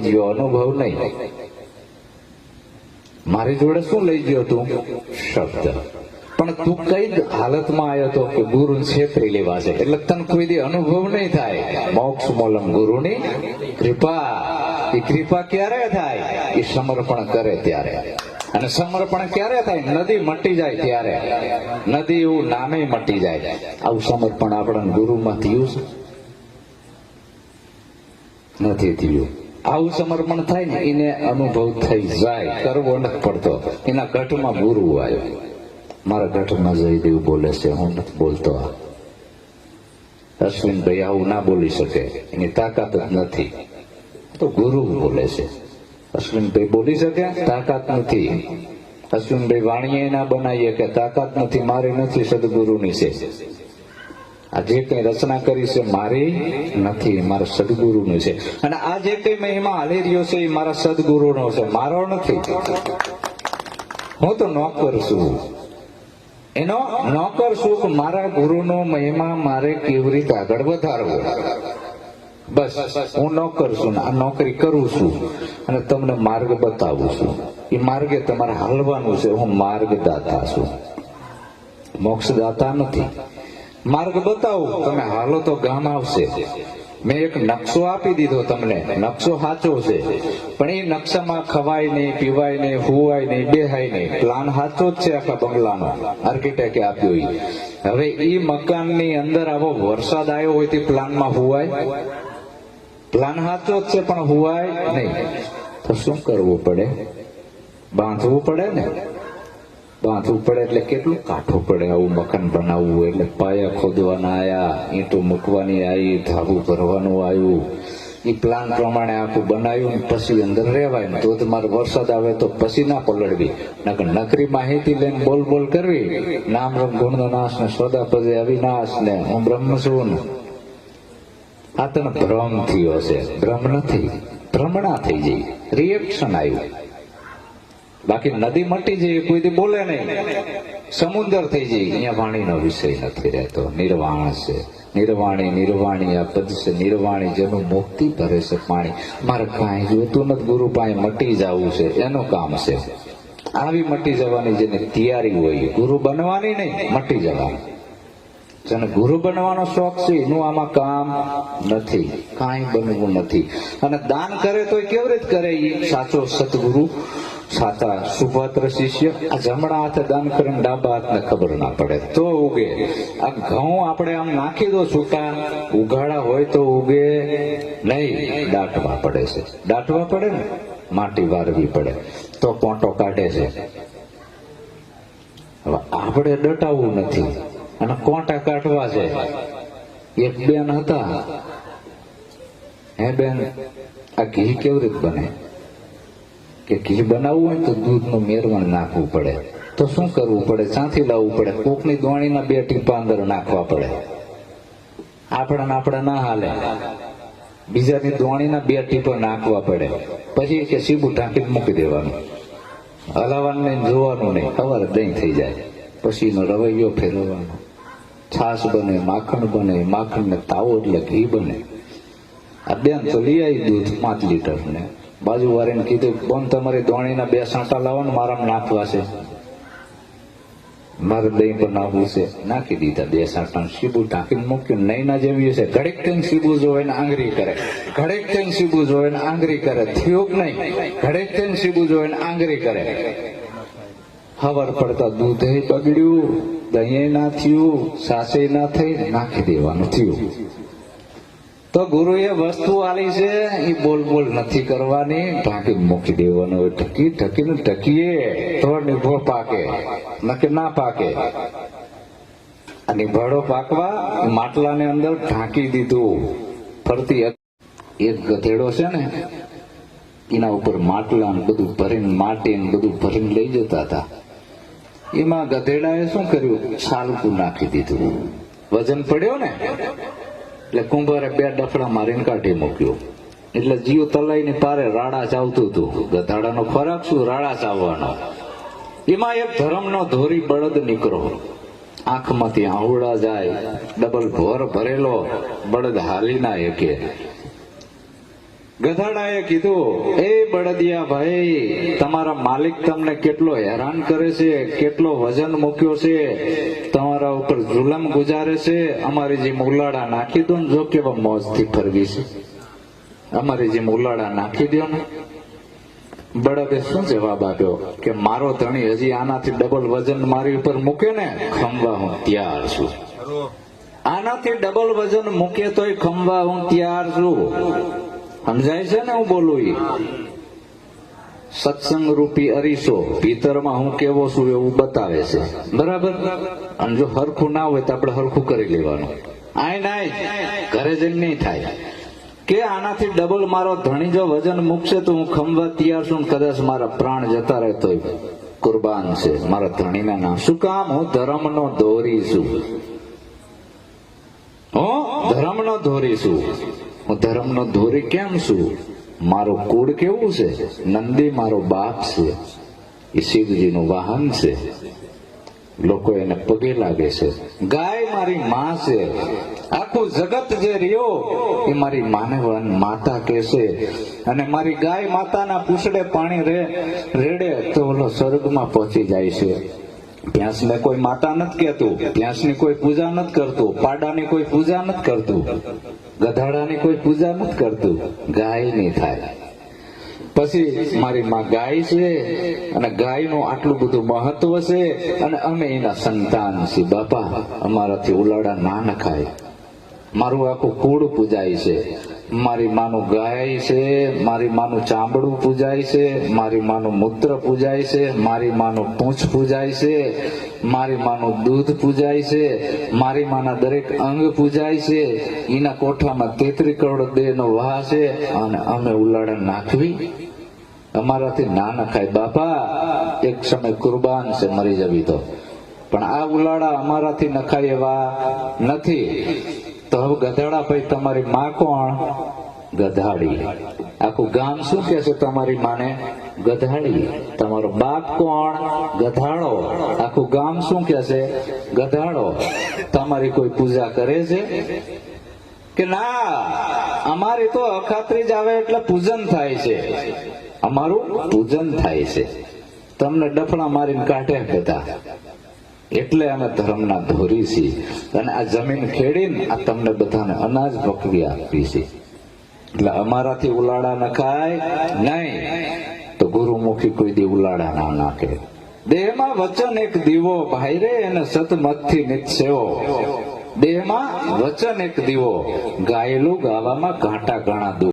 ગયો અનુભવ નહીં. મારી જોડે શું લઈ ગયો તું? શબ્દ. પણ તું કઈ હાલતમાં આવ્યો હતો કે ગુરુ છેતરી લેવા છે એટલે તને કોઈ દી અનુભવ નહીં થાય. મોક્ષ મોલમ ગુરુની કૃપા. એ કૃપા ક્યારે થાય? એ સમર્પણ કરે ત્યારે. અને સમર્પણ ક્યારે થાય? નદી મટી જાય ત્યારે. નદી એવું નામે મટી જાય. આવું સમર્પણ આપણા ગુરુમાં થયું નથી થયું. આવું સમર્પણ થાય ને, એને અનુભવ થઈ જાય. કરવો નથી પડતો. એના ગઢમાં ગુરુ આવ્યો મારા ગઢમાં જયદેવ બોલે છે, હું નથી બોલતો. અશ્વિનભાઈ આવું ના બોલી શકે. એની તાકાત જ નથી. તો ગુરુ બોલે છે. અશ્વિનભાઈ બોલી શકે, તાકાત નથી. અશ્વિનભાઈ વાણીએ ના બનાવીએ કે તાકાત નથી, મારી નથી સદગુરુની છે. આ જે કઈ રચના કરી છે, મારી નથી, મારા સદગુરુની છે. અને આ જે કઈ મહિમા હાલી રહ્યો છે, એ મારા સદગુરુનો છે, મારો નથી. હું તો નોકર છું. એનો નોકર કે મારા ગુરુનો મહિમા મારે કેવી રીતે આગળ વધારવો? બસ, હું નોકર છું આ નોકરી કરું છું અને તમને માર્ગ બતાવું છું. એ માર્ગે તમારે હાલવાનું છે. હું માર્ગદાતા છું. મોક્ષદાતા નથી. માર્ગ બતાવો, તમે હાલો તો ગામ આવશે. મેં એક નકશો આપી દીધો તમને, નકશો સાચો છે. પણ એ નકશામાં ખવાય નહીં, પીવાય નહીં, હુવાય નહીં, બેહાય નહીં. પ્લાન સાચો જ છે આખા બંગલાનો આર્કિટેક્ટે આપ્યો હવે એ મકાનની અંદર આવો વરસાદ આવ્યો હોય તે પ્લાનમાં હુવાય? પ્લાન સાચો જ છે, પણ હુવાય નહીં. તો શું કરવું પડે? બાંધવું પડે ને? બાંધવું પડે એટલે કેટલું? કાઠું પડે આવું મકાન બનાવવું એટલે પાયા ખોદવાના આયા, ઈંટો મૂકવાની આવી ધાબુ ભરવાનું આવ્યું એ પ્લાન પ્રમાણે આખું બનાવ્યું ને પછી અંદર રહેવાય ને તો તમારે વરસાદ આવે તો પછી ના પલળવી. નકર નકરી માહિતી લઈને બોલ બોલ કરવી. નામ રમ ગુણનો નાશ ને સોદા પદે અવિનાશ ને હું બ્રહ્મ છું ને. આ તને ભ્રમ થયો છે ભ્રમ નથી. ભ્રમણા થઈ જઈ. રિએક્શન આવ્યું. બાકી નદી મટી જાય કોઈ બોલે નહીં. સમુદ્ર થઈ જાય અહીંયા વાણીનો વિષય નથી રહેતો. નિર્વાણ છે. નિર્વાણી નિર્વાણી, આ પદ છે. નિર્વાણી જેનું મુક્તિ ભરે છે પાણી. મારે કાંઈ જોતું નથી. ગુરુ પાસે મટી જવું છે. એનું કામ છે. આવી મટી જવાની જેની તૈયારી હોય, ગુરુ બનવાની નહીં, મટી જવાની. જેને ગુરુ બનવાનો શોખ છે, એનું આમાં કામ નથી. કાંઈ બનવું નથી. અને દાન કરે તો કેવી રીતે કરે? એ સાચો સતગુરુ સાચા સુપાત્ર શિષ્ય આ જમણા હાથે દાન કરીને ડાબા હાથને ખબર ના પડે. તો ઉગે. આ ઘઉં આપણે આમ નાખી દો છૂટા ઉઘાડા હોય તો ઉગે. નહીં, દાટવા પડે છે. દાટવા પડે ને? માટી વારવી પડે. તો પોટો કાઢે છે. હવે આપણે ડટાવવું નથી. અને કોટા કાઢવા છે. એક બેન હતા. હે બેન, આ ઘી કેવી રીતે બને? કે ઘી બનાવવું હોય તો દૂધનું મેરવણ નાખવું પડે. તો શું કરવું પડે? ચાંથી લાવવું પડે. કોકની દોણીના બે ટીપા અંદર નાખવા પડે. આપણા આપણા ના હાલે. બીજાની દોણીના બે ટીપા નાખવા પડે. પછી કે સીબુ ઢાંકી મૂકી દેવાનું. હલાવાનું નહીં જોવાનું નહીં. સવારે દહીં થઈ જાય. પછી એનો રવૈયો ફેરવવાનો. છાશ બને, માખણ બને માખણ ને તાવો એટલે ઘી બને. આ બેન તો લઈ આવી દૂધ પાંચ લીટર ને બાજુ વાળીને કીધું, બોન, તમારી ધોણીના બે સાંટા લાવો ને મારા નાખવા છે. મારે દહીં બનાવવું છે. નાખી દીધા બે સાંટા શીબુ ઢાંકીને મૂક્યું. નહીં ના જેવી છે ઘડીક થઈને શીબુ જોવે ને આંગળી કરે. ઘડીક થઈને શીબુ જોવે ને આંગળી કરે. થયું નહીં? ઘડીક થઈને શીબુ જોવે ને આંગળી કરે. હવાર પડતા દૂધે બગડ્યું. દહીં ના થયું. સાસે ના થઈ. નાખી દેવાનું થયું. તો ગુરુએ વસ્તુ આલી છે એ બોલ બોલ નથી કરવાની. ઢાંકી મૂકી દેવાનું ઢકી, ઢકીને ઢકીએ. તો નિભો પાકે, નકે ના પાકે. અને ભળો પાકવા, માટલાને અંદર ઢાંકી દીધું. ફરતી એક ગધેડો છે ને, એના ઉપર માટલા બધું ભરીને, માટી બધું ભરીને લઈ જતા હતા. એમાં ગધેડાએ શું કર્યું? છાલકું નાખી દીધું. વજન પડ્યો ને? એટલે કુંભારે બે ડફડા મારીને કાઢી મૂક્યો. એટલે જીવ તલાઈને પારે રાડા ચાવતું હતું. ગધાડાનો ખોરાક શું? રાડા ચાવવાનો એમાં એક ધર્મનો ધોરી બળદ નીકળો. આંખમાંથી આહુડા જાય, ડબલ ભોર ભરેલો, બળદ હાલી ના એકે. ગધાડાએ કીધું, એ બળદિયા ભાઈ, તમારા માલિક તમને કેટલો હેરાન કરે છે, કેટલો વજન મૂક્યો છે? તમારા ઉપર જુલમ ગુજારે છે, અમારી જે મુલાડા નાખી દો ને જો કેવા મોજથી ફરવી છે. અમારી જે મુલાડા નાખી દો ને. બળદે શું જવાબ આપ્યો? કે મારો ધણી હજી આનાથી ડબલ વજન મારી ઉપર મૂકે ને, ખંભા હું તૈયાર છું. આનાથી ડબલ વજન મૂકે તોય ખંભા હું તૈયાર છું. સમજાય છે ને હું બોલું સત્સંગ રૂપી અરીસો ભીતરમાં હું કેવો છું એવું બતાવે છે. બરાબર? અને જો હરખું ના હોય તો આપણે હરખું કરી લેવાનું. આય નાય ઘરે જઈને નહીં થાય. કે આનાથી ડબલ મારો ધણી જો વજન મૂકશે તો હું ખંભા તૈયાર છું કદાચ મારા પ્રાણ જતા રહેતો કુરબાન છે. મારા ધણીના નામ. શું કામ? હું ધર્મનો દોરી છું. હું? ધર્મનો દોરી છું. હું ધર્મનો ધોરી કેમ છું? મારું કુળ કેવું છે? નંદી મારો બાપ છે. એ શિવજીનું વાહન છે. લોકો એને પગે લાગે છે. ગાય મારી માં છે. આખું જગત જે રહ્યો, એ મારી માનવન માતા કે છે. અને મારી ગાય માતાના પૂછડે પાણી રે, રેડે તો ઓલો સ્વર્ગમાં પહોંચી જાય છે. ભેંસને કોઈ માતા નથી કહેતું ભેંસની કોઈ પૂજા નથી કરતું, પાડાની કોઈ પૂજા નથી કરતું, ગધાડાની કોઈ પૂજા નથી કરતું, ગાય નહીં થાય. પછી મારી માં ગાય છે અને ગાયનું આટલું બધું મહત્વ છે અને અમે એના સંતાન છીએ. બાપા, અમારાથી ઉલાડા ના નખાય. મારું આખું કુળ પૂજાય છે. મારી માનું ગાય છે, મારી માનું ચામડું પૂજાય છે, મારી માનું મૂત્ર પૂજાય છે, મારી માનું પૂંછ પૂજાય છે, મારી માનું દૂધ પૂજાય છે, મારી માના દરેક અંગ પૂજાય છે, એના કોઠામાં તેત્રી કરોડ દેહ નો વાહ છે, અને અમે ઉલાળા નાખવી. અમારાથી ના નખાય. બાપા, એક સમય કુરબાન છે, મરી જવી તો. પણ આ ઉલાડા અમારાથી નખાય એવા નથી. તો હવે ગધાડા ભાઈ, તમારી માં કોણ? ગધાડી આખું ગામ શું કે છે તમારી માને? ગધાડી તમારો બાપ કોણ? ગધાડો. આખું ગામ શું કે છે? ગધાડો. તમારી કોઈ પૂજા કરે છે? કે ના, અમારી તો અખાત્રી જ આવે એટલે પૂજન થાય છે. અમારું પૂજન થાય છે. તમને ડફણા મારીને કાઢે બધા. એટલે અમે ધર્મના ધોરી છે અને આ જમીન ખેડીને આ તમને બધાને અનાજ પકવી આપી છે. એટલે અમારાથી ઉલાડા નખાય નહીં. તો ગુરુમુખી કોઈ દી ઉલાડા ના નાખે દેહમાં વચન એક દીવો ભાઈ રે એને સતમતથી નિચ્છેવો. દેહમાં વચન એક દીવો. ગાયેલું ગાવામાં ઘાટા ઘણા દુઃખ